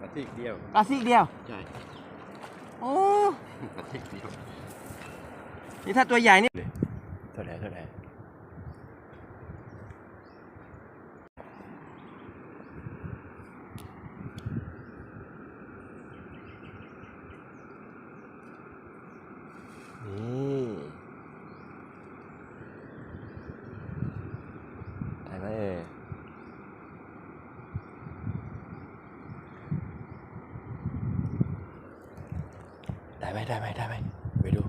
กระติกเดียวปลาซีกเดียว ใช่โอ้กระติกเดียวนี่ถ้าตัวใหญ่นี่เท่าไหร่เท่าไหร่นี่ได้ไหมเอ่ย ได้ไหมได้ไหมได้ไหมไปดู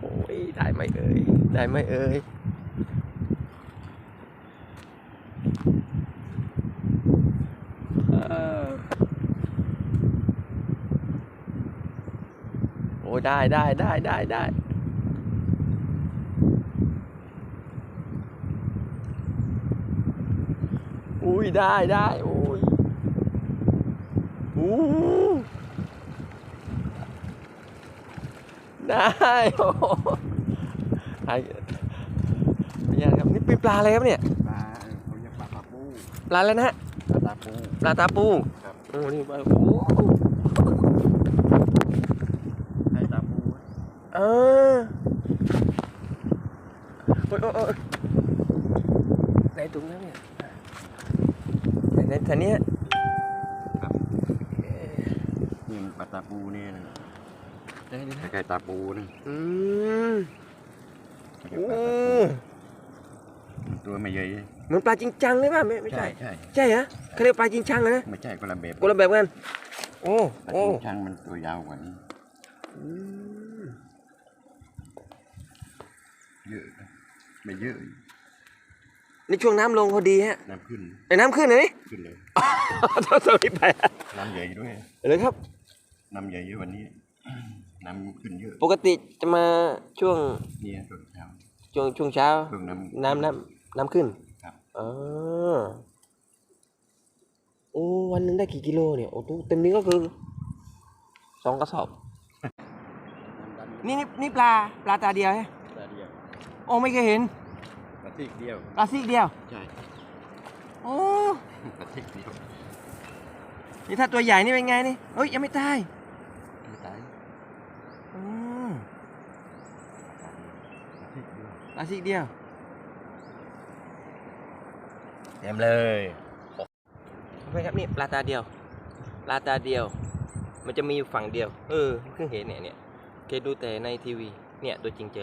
โอ้ย ได้ไหมเอ่ย ได้ไหมเอ่ยเออโอ้ได้ได้ได้ได้ได้ อุ้ยได้ได้โอ้ยอู้ได้โอ้โหไอ้เป็นยังไงครับนี่เป็นปลาอะไรครับเนี่ยปลาเขาเรียกปลาตาปูปลาอะไรนะฮะปลาตาปูปลาตาปูครับโอ้นี่ปลาโอ้ให้ตาปูเออโอ้ยโอ้ยโอ้ยไหนถุงแล้วเนี่ ยไหนไหนแถวเนี้ยครับนี่มันปลาตาปูเนี่ยนะไหนไหนไหนใกล้ๆตาปูนี่อืมเขาเรียกโอ้ปลาตาปูตัวไม่ใหญ่เหมือนปลาจริงจังเลยป่ะไม่ไม่ใช่ใช่ใช่เหรอเขาเรียกปลาจริงจังเหรอนะไม่ใช่คนละแบบคนละแบบกันโอ้ปลาโอ้จริงจังมันตัวยาวกว่านี้อืมเยอะนะไม่เยอะ นี่ช่วงน้ำลงพอดีฮะน้ำขึ้นไอ้น้ำขึ้นเลยนี่ ขึ้นเลยต้องสวิตช์ไปน้ำใหญ่ด้วย เลยครับ น้ำใหญ่เยอะวันนี้ น้ำขึ้นเยอะ ปกติจะมาช่วงเนี่ยตอนเช้าช่วงช่วงเช้า เพิ่งน้ำ น้ำน้ำน้ำขึ้นครับ อ๋อโอ้วันหนึ่งได้กี่กิโลเนี่ย โอ้ตู้เต็มนี้ก็คือสองกระสอบ นี่นี่นี่ปลาปลาตาเดียวใช่ตาเดียว โอ้ไม่เคยเห็นกระ ติกเดียวปลาซีกเดียว ใช่โอ้กระติกเดียวนี่ถ้าตัวใหญ่นี่เป็นไงนี่เฮ้ยยังไม่ตายไม่ตายอืมกระติกเดียวปลาซีกเดียวเต็มเลยเพื่อนครับนี่ปลาตาเดียวปลาตาเดียว มันจะมีอยู่ฝั่งเดียว เออเพิ่งเห็นเนี่ยเนี่ยเคยดูแต่ในทีวี เนี่ยตัวจริงเจอ